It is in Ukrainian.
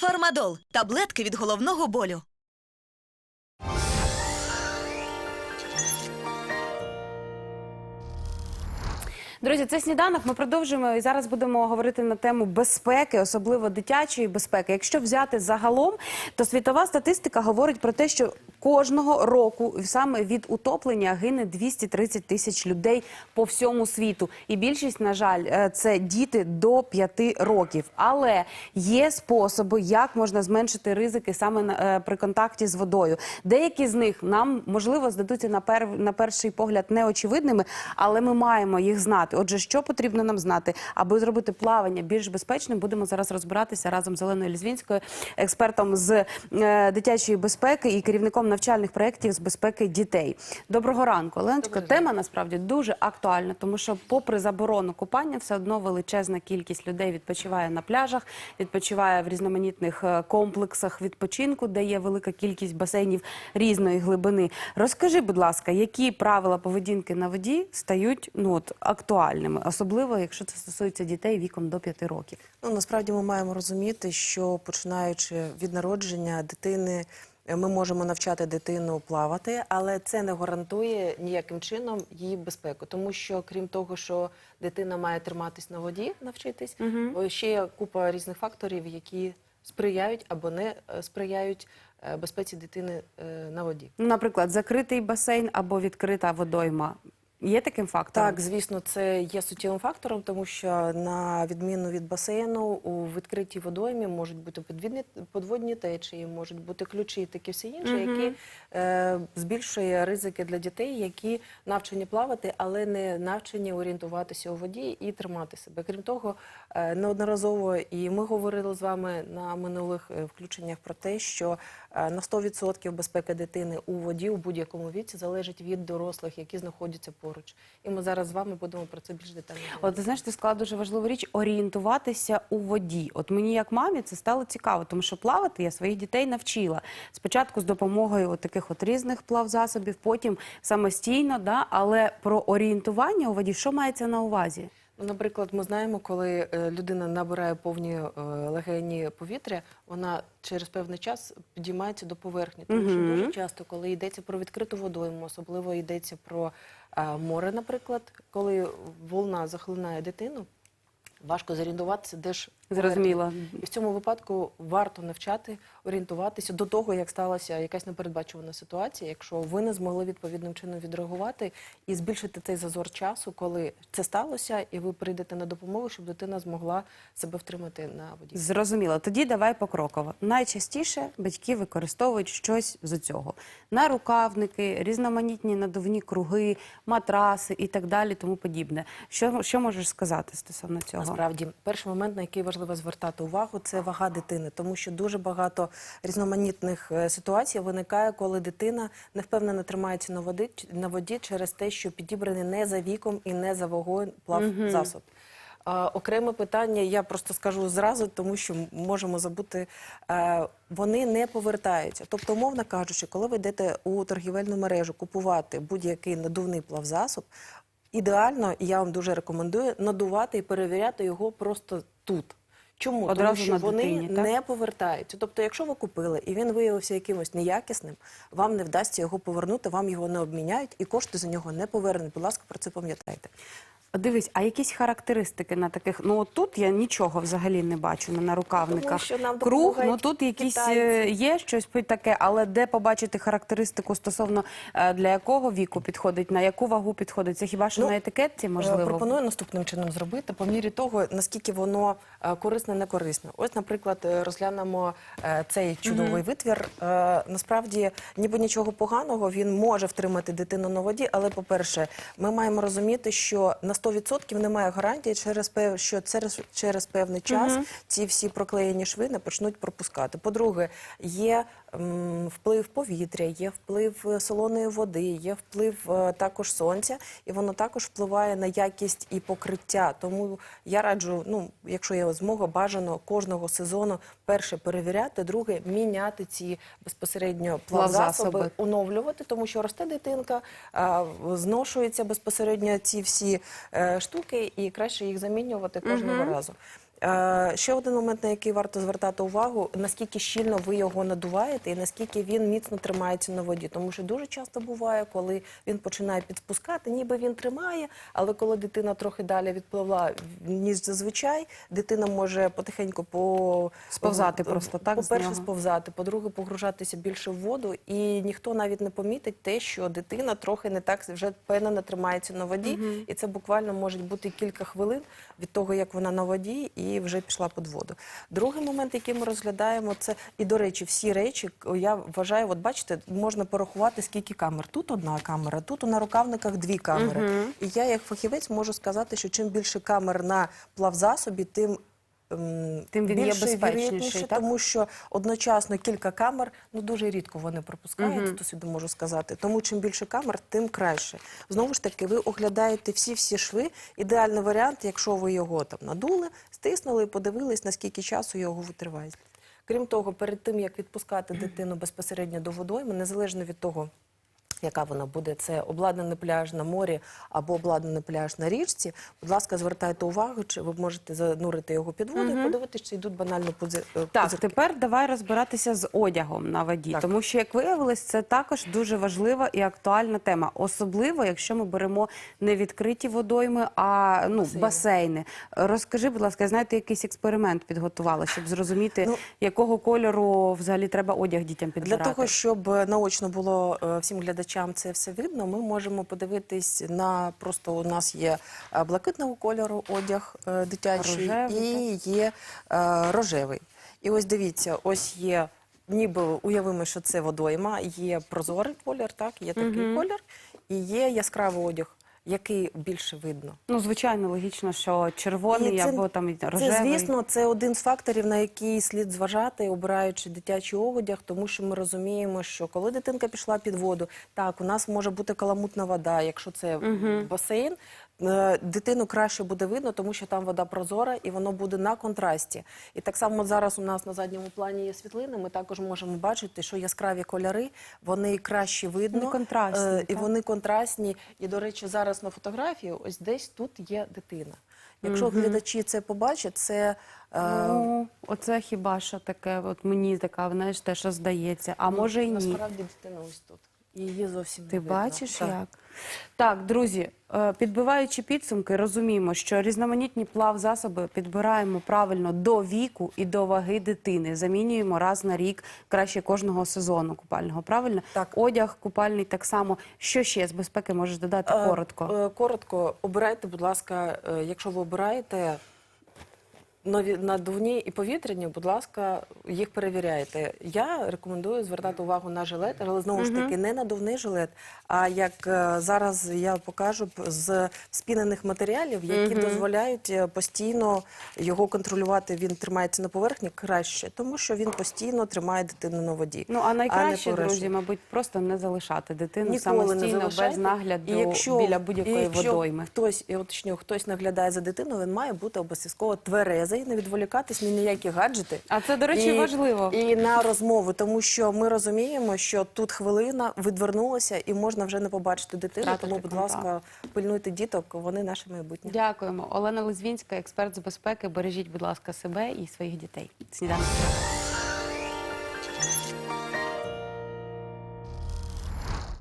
Фармадол таблетки від головного болю. Друзі, це сніданок. Ми продовжуємо і зараз будемо говорити на тему безпеки, особливо дитячої безпеки. Якщо взяти загалом, то світова статистика говорить про те, що кожного року саме від утоплення гине 230 тисяч людей по всьому світу. І більшість, на жаль, е, це діти до 5 років. Але є способи, як можна зменшити ризики саме е, при контакті з водою. Деякі з них нам можливо здадуться на пер на перший погляд неочевидними, але ми маємо їх знати. Отже, що потрібно нам знати, аби зробити плавання більш безпечним, будемо зараз розбиратися разом з Оленою Лізвінською, експертом з е, дитячої безпеки і керівником навчальних проєктів з безпеки дітей. Доброго ранку, Оленочко. Тема насправді дуже актуальна, тому що, попри заборону купання, все одно величезна кількість людей відпочиває на пляжах, відпочиває в різноманітних е, комплексах відпочинку, де є велика кількість басейнів різної глибини. Розкажи, будь ласка, які правила поведінки на воді стають ну от актуальними, особливо якщо це стосується дітей віком до 5 років. Ну насправді ми маємо розуміти, що починаючи від народження дитини. Ми можемо навчати дитину плавати, але це не гарантує ніяким чином її безпеку, тому що крім того, що дитина має триматись на воді, навчитись, угу. ще є купа різних факторів, які сприяють або не е, сприяють е, безпеці дитини е, на воді. Ну, наприклад, закритий басейн або відкрита водойма є таким фактором? Так, звісно, це є суттєвим фактором, тому що на відміну від басейну у відкритій водоймі можуть бути подвідні подводні течії, можуть бути ключі і таке все інше, які е, збільшує ризики для дітей, які навчені плавати, але не навчені орієнтуватися у воді і тримати себе. Крім того, е, неодноразово і ми говорили з вами на минулих е, включеннях про те, що е, на 100% безпека дитини у воді у будь-якому віці залежить від дорослих, які знаходяться поруч. І ми зараз з вами будемо про це більш детально. От ти знаєш, ти сказала дуже важливу річ орієнтуватися у воді. От мені, як мамі, це стало цікаво, тому що плавати я своїх дітей навчила. Спочатку з допомогою от таких от різних плавзасобів, потім самостійно, да? але про орієнтування у воді, що мається на увазі? Наприклад, ми знаємо, коли е, людина набирає повні е, легені повітря, вона через певний час підіймається до поверхні. Тому що дуже часто, коли йдеться про відкриту водойму, особливо йдеться про е, море, наприклад, коли волна захлинає дитину, важко зорієнтуватися, де ж. Зрозуміло. І в цьому випадку варто навчати орієнтуватися до того, як сталася якась непередбачувана ситуація, якщо ви не змогли відповідним чином відреагувати і збільшити цей зазор часу, коли це сталося, і ви прийдете на допомогу, щоб дитина змогла себе втримати на воді. Зрозуміло. Тоді давай покроково. Найчастіше батьки використовують щось з цього: нарукавники, різноманітні надувні круги, матраси і так далі, тому подібне. Що, що можеш сказати стосовно цього? Насправді, перший момент, на який важливо звертати увагу, це вага дитини, тому що дуже багато різноманітних е, ситуацій виникає, коли дитина невпевнено тримається на воді на воді через те, що підібраний не за віком і не за вагою плав засоб. Окреме питання, я просто скажу зразу, тому що можемо забути, е, вони не повертаються. Тобто, умовно кажучи, коли ви йдете у торгівельну мережу купувати будь-який надувний плавзасоб, ідеально, і я вам дуже рекомендую, надувати і перевіряти його просто тут. Чому? Одразу Тому що на вони дитині, так? не повертаються. Тобто, якщо ви купили і він виявився якимось неякісним, вам не вдасться його повернути, вам його не обміняють і кошти за нього не повернуть. Будь ласка, про це пам'ятайте. Дивись, а якісь характеристики на таких? Ну от тут я нічого взагалі не бачу на нарукавниках. Тому що нам Круг, ну тут якісь е, китайці. є щось таке, але де побачити характеристику стосовно е, для якого віку підходить, на яку вагу підходить? Це хіба що Ну, на етикетці Е, можливо? Пропоную наступним чином зробити по мірі того, наскільки воно корисне, не корисне. Ось, наприклад, розглянемо цей чудовий витвір. Насправді, ніби нічого поганого, він може втримати дитину на воді, але, по-перше, ми маємо розуміти, що на 100% немає гарантії, через пев- що через, через певний час ці всі проклеєні шви не почнуть пропускати. По-друге, є м, вплив повітря, є вплив е, солоної води, є вплив е, також сонця, і воно також впливає на якість і покриття. Тому я раджу, ну якщо є змога, бажано кожного сезону перше перевіряти, друге міняти ці безпосередньо Плавзасоби. оновлювати, тому що росте дитинка, а, зношуються безпосередньо ці всі е, штуки, і краще їх замінювати кожного разу. Е, Ще один момент, на який варто звертати увагу, наскільки щільно ви його надуваєте і наскільки він міцно тримається на воді. Тому що дуже часто буває, коли він починає підспускати, ніби він тримає, але коли дитина трохи далі відпливла, ніж зазвичай, дитина може потихеньку по Сповзати просто, так, По-перше, сповзати, по-друге, погружатися більше в воду, і ніхто навіть не помітить те, що дитина трохи не так вже впевнено тримається на воді, і це буквально може бути кілька хвилин від того, як вона на воді, і вже пішла під воду. Другий момент, який ми розглядаємо, це і до речі, всі речі. Я вважаю, от бачите, можна порахувати скільки камер. Тут одна камера, тут на рукавниках дві камери. І я, як фахівець, можу сказати, що чим більше камер на плавзасобі, тим Тим він є безпечніший, так? тому що одночасно кілька камер, ну дуже рідко вони пропускають, то собі можу сказати. Тому чим більше камер, тим краще. Знову ж таки, ви оглядаєте всі-всі шви. Ідеальний варіант, якщо ви його там надули, стиснули і подивились, наскільки часу його витриває. Крім того, перед тим як відпускати дитину безпосередньо до водойми, незалежно від того. Яка вона буде? Це обладнаний пляж на морі або обладнаний пляж на річці. Будь ласка, звертайте увагу, чи ви можете занурити його під воду і подивитися, чи йдуть банально пузи- е, Так, пузирки. тепер давай розбиратися з одягом на воді, Так. тому що, як виявилось, це також дуже важлива і актуальна тема, особливо якщо ми беремо не відкриті водойми, а ну Басейни. басейни. Розкажи, будь ласка, знаєте, якийсь експеримент підготувала, щоб зрозуміти, Ну, якого кольору взагалі треба одяг дітям Для того, щоб е, наочно було е, всім глядачам це все видно, ми можемо подивитись на просто у нас є е, блакитного кольору одяг е, дитячий Рожевий, і є е, рожевий. І ось дивіться, ось є. Ніби уявимо, що це водойма, є прозорий колір, так, є такий колір, і є яскравий одяг, який більше видно. Ну, звичайно, логічно, що червоний І це- або там рожевий. Це, звісно, це один з факторів, на який слід зважати, обираючи дитячий одяг, тому що ми розуміємо, що коли дитинка пішла під воду, так, у нас може бути каламутна вода, якщо це басейн. Е, Дитину краще буде видно, тому що там вода прозора і воно буде на контрасті. І так само зараз у нас на задньому плані є світлини. Ми також можемо бачити, що яскраві кольори вони краще видно Вони контрастні, е, і вони контрастні. І, до речі, зараз на фотографії ось десь тут є дитина. Якщо глядачі це побачать, це е, Ну, оце хіба що таке, от мені така, знаєш, те, що здається, а може і ні. насправді дитина ось тут. Її зовсім не Ти видно. бачиш Так. як? Так, друзі, е, підбиваючи підсумки, розуміємо, що різноманітні плавзасоби підбираємо правильно до віку і до ваги дитини. Замінюємо раз на рік, краще кожного сезону купального. Правильно? Так. Одяг купальний так само. Що ще з безпеки можеш додати Е, коротко? е, Коротко, обирайте, будь ласка, е, якщо ви обираєте нові надувні і повітряні, будь ласка, їх перевіряйте. Я рекомендую звертати увагу на жилет, але знову ж таки не надувний жилет, а як е, зараз я покажу з спінених матеріалів, які дозволяють е, постійно його контролювати. Він тримається на поверхні краще, тому що він постійно тримає дитину на воді. Ну а найкраще, друзі, мабуть, просто не залишати дитину Ніколи не самостійно залишайте. без нагляду біля будь-якої і якщо водойми. Хтось, я уточню, хтось наглядає за дитиною, він має бути обов'язково тверезий, не відволікатись ні на які гаджети. А це, до речі, важливо. І на розмову, тому що ми розуміємо, що тут хвилина відвернулася і можна вже не побачити дитину. Тратити тому, будь контакт. ласка, пильнуйте діток, вони наше майбутнє. Дякуємо. Олена Лизвінська, експерт з безпеки. Бережіть, будь ласка, себе і своїх дітей. Сніданок.